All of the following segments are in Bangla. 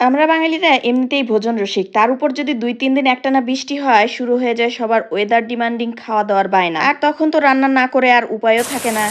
আমরা বাঙালিরা এমনিতেই ভোজন রসিক। তার উপর যদি দুই, তিন দিন একটানা বৃষ্টি হয়, শুরু হয়ে যায় সবার ওয়েদার ডিমান্ডিং খাওয়া দাওয়ার বায়না। আর তখন তো রান্না না করে আর উপায়ও থাকে না।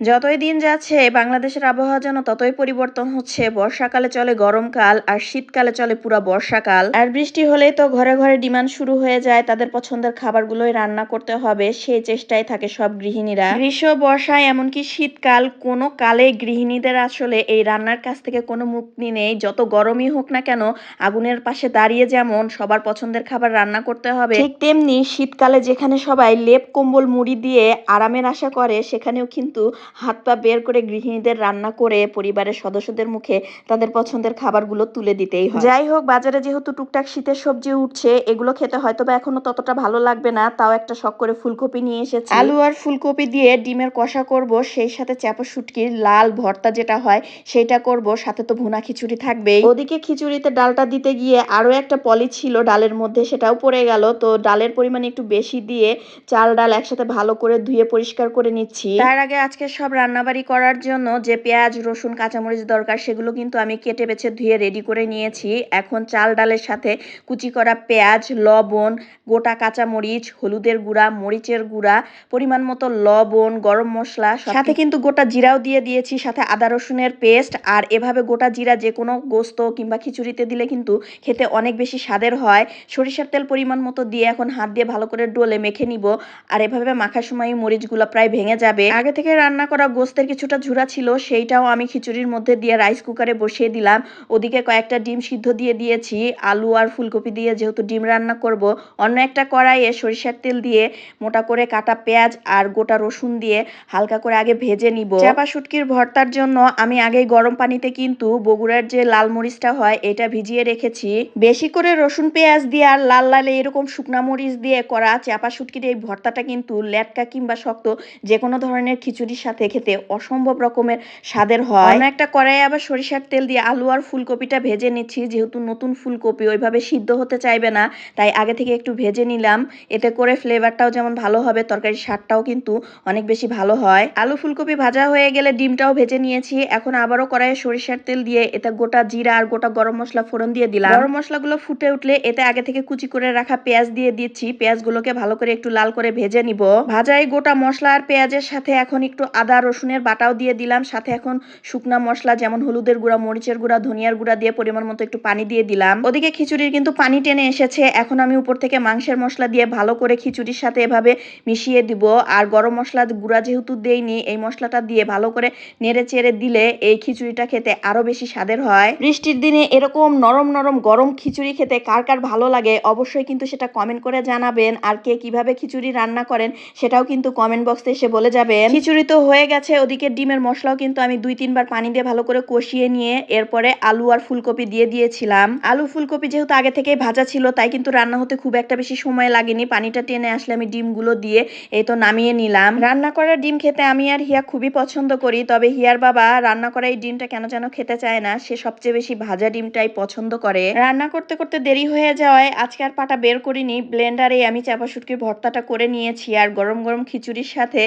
যতই দিন যাচ্ছে, বাংলাদেশের আবহাওয়া যেন ততই পরিবর্তন হচ্ছে। বর্ষাকালে চলে গরমকাল, আর শীতকালে চলে পুরো বর্ষাকাল। আর বৃষ্টি হলেই তো ঘরে ঘরে ডিমান্ড শুরু হয়ে যায়, তাদের পছন্দের খাবারগুলোই রান্না করতে হবে, সেই চেষ্টায় থাকে সব গৃহিণীরা। গ্রীষ্ম বর্ষায় এমনকি শীতকাল, কোনো কালে গৃহিণীদের আসলে এই রান্নার কাছ থেকে কোনো মুক্তি নেই। যত গরমই হোক না কেন, আগুনের পাশে দাঁড়িয়ে যেমন সবার পছন্দের খাবার রান্না করতে হবে, ঠিক তেমনি শীতকালে যেখানে সবাই লেপ, কম্বল, মুড়ি দিয়ে আরামের আশা করে, সেখানেও কিন্তু হাত পা বের করে গৃহিণীদের রান্না করে পরিবারের সদস্যদের মুখে তাদের পছন্দের খাবারগুলো তুলে দিতেই হয়। যাই হোক বাজারে যেহেতু টুকটাক শীতের সবজি উঠছে এগুলো খেতে হয়তো বা এখনও ততটা ভালো লাগবে না তাও একটা শখ করে ফুলকপি নিয়ে এসেছি। আলু আর ফুলকপি দিয়ে ডিমের কষা করব সেই সাথে চাপা শুটকির লাল ভর্তা যেটা হয় সেটা করব সাথে তো ভুনা খিচুড়ি থাকবেই। ওদিকে খিচুড়িতে ডালটা দিতে গিয়ে আরও একটা পলি ছিল ডালের মধ্যে সেটাও পড়ে গেল তো ডালের পরিমাণ একটু বেশি দিয়ে চাল ডাল একসাথে ভালো করে ধুয়ে পরিষ্কার করে নিচ্ছি। তার আগে আজকে সব রান্নাবাড়ি করার জন্য যে পেঁয়াজ রসুন কাঁচামরিচ দরকার সেগুলো কিন্তু আমি কেটে বেছে ধুয়ে রেডি করে নিয়েছি। এখন চাল ডালের সাথে কুচি করা পেঁয়াজ লবণ গোটা কাঁচামরিচ হলুদের গুঁড়া মরিচের গুঁড়া পরিমাণ মতো লবণ গরম মশলা সাথে কিন্তু গোটা জিরাও দিয়ে দিয়েছি সাথে আদা রসুনের পেস্ট আর এভাবে গোটা জিরা যে কোনো গোস্ত কিংবা খিচুড়িতে দিলে কিন্তু খেতে অনেক বেশি স্বাদের হয়। সরিষার তেল পরিমাণ মতো দিয়ে এখন হাত দিয়ে ভালো করে ডলে মেখে নিব আর এভাবে মাখার সময় মরিচগুলো প্রায় ভেঙে যাবে। আগে থেকে রান্না করা গোস্তের কিছুটা ঝুরা ছিল, সেইটাও আমি খিচুড়ির মধ্যে দিয়ে রাইস কুকারে বসিয়ে দিলাম। ওদিকে কয়েকটা ডিম সিদ্ধ দিয়ে দিয়েছি, আলু আর ফুলকপি দিয়ে যেহেতু ডিম রান্না করব, অন্য একটা কড়াইয়ে সরিষার তেল দিয়ে মোটা করে কাটা পেঁয়াজ আর গোটা রসুন দিয়ে হালকা করে আগে ভেজে নিব। চাপা শুটকির ভর্তার জন্য আমি আগে গরম পানিতে কিন্তু বগুড়ার যে লাল মরিচটা হয়, এটা ভিজিয়ে রেখেছি। বেশি করে রসুন পেঁয়াজ দিয়ে আর লাল লালে এরকম শুকনা মরিচ দিয়ে করা চাপা শুটকির এই ভর্তাটা কিন্তু লেটকা কিংবা শক্ত যে কোনো ধরনের খিচুড়ির সাথে খেতে অসম্ভব রকমের স্বাদের হয়। অন্য একটা কড়াই আবার সরিষার তেল দিয়ে আলু আর ফুলকপিটা ভেজে নিচ্ছি। যেহেতু নতুন ফুলকপি ওইভাবে সিদ্ধ হতে চাইবে না তাই আগে থেকে একটু ভেজে নিলাম। এতে করে ফ্লেভারটাও যেমন ভালো হবে তরকারির স্বাদটাও কিন্তু অনেক বেশি ভালো হয়। আলু ফুলকপি ভাজা হয়ে গেলে ডিমটাও ভেজে নিয়েছি। এখন আবারও কড়াইয়ে সরিষার তেল দিয়ে এতে গোটা জিরা আর গোটা গরম মশলা ফোড়ন দিয়ে দিলাম। গরম মশলাগুলো ফুটে উঠলে এতে আগে থেকে কুচি করে রাখা পেঁয়াজ দিয়ে দিচ্ছি। পেঁয়াজগুলোকে ভালো করে একটু লাল করে ভেজে নিব। ভাজাই গোটা মশলা আর পেঁয়াজের সাথে এখন একটু আদা, রসুনের বাটাও দিয়ে দিলাম। সাথে এখন শুকনা মশলা যেমন হলুদের গুঁড়া, মরিচের গুঁড়া, ধনিয়ার গুঁড়া দিয়ে পরিমাণ মতো একটু পানি দিয়ে দিলাম। ওদিকে খিচুড়ির কিন্তু পানি টেনে এসেছে। এখন আমি উপর থেকে মাংসের মশলা দিয়ে ভালো করে খিচুড়ির সাথে এভাবে মিশিয়ে দিব। আর গরম মশলা গুঁড়া যেহেতু দেইনি, এই মশলাটা দিয়ে ভালো করে নেড়ে চেড়ে দিলে এই খিচুড়িটা খেতে আরও বেশি স্বাদের হয়। বৃষ্টির দিনে এরকম নরম নরম গরম খিচুড়ি খেতে কার কার ভালো লাগে অবশ্যই কিন্তু সেটা কমেন্ট করে জানাবেন। আর কে কীভাবে খিচুড়ি রান্না করেন সেটাও কিন্তু কমেন্ট বক্সে এসে বলে যাবেন। খিচুড়ি তো হয়ে গেছে, ওদিকে ডিমের মশলাও কিন্তু আমি দুই তিনবার পানি দিয়ে ভালো করে কষিয়ে নিয়ে এরপরে আলু আর ফুলকপি দিয়ে দিয়েছিলাম। আলু, ফুলকপি যেহেতু আগে থেকে ভাজা ছিল, তাই কিন্তু রান্না হতে খুব একটা বেশি সময় লাগেনি। পানিটা টেনে আসলে আমি ডিমগুলো দিয়ে এই তো নামিয়ে নিলাম। রান্না করা ডিম খেতে আমি আর হিয়া খুবই পছন্দ করি, তবে হিয়ার বাবা রান্না করা এই ডিমটা কেন যেন খেতে চায় না, সে সবচেয়ে বেশি ভাজা ডিমটাই পছন্দ করে। রান্না করতে করতে দেরি হয়ে যাওয়ায় আজকে আর পাটা বের করিনি, ব্লেন্ডারে আমি চাপা শুটকির ভর্তাটা করে নিয়েছি আর গরম গরম খিচুড়ির সাথে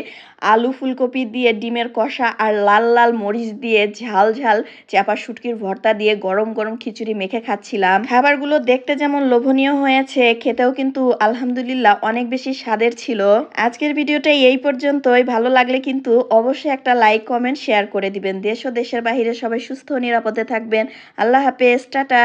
আলু, ফুলকপি দিয়ে ডিমের কষা আর লাল লাল মরিচ দিয়ে ঝাল ঝাল চাপা শুটকির ভর্তা দিয়ে গরম গরম খিচুড়ি মেখে খাচ্ছিলাম। খাবারগুলো দেখতে যেমন লোভনীয় হয়েছে, খেতেও কিন্তু আলহামদুলিল্লাহ অনেক বেশি স্বাদের ছিল। আজকের ভিডিওটা এই পর্যন্তই। ভালো লাগলে কিন্তু অবশ্যই একটা লাইক, কমেন্ট, শেয়ার করে দিবেন। দেশ ও দেশের বাহিরে সবাই সুস্থ নিরাপদে থাকবেন। আল্লাহ হাফেজ, টাটা।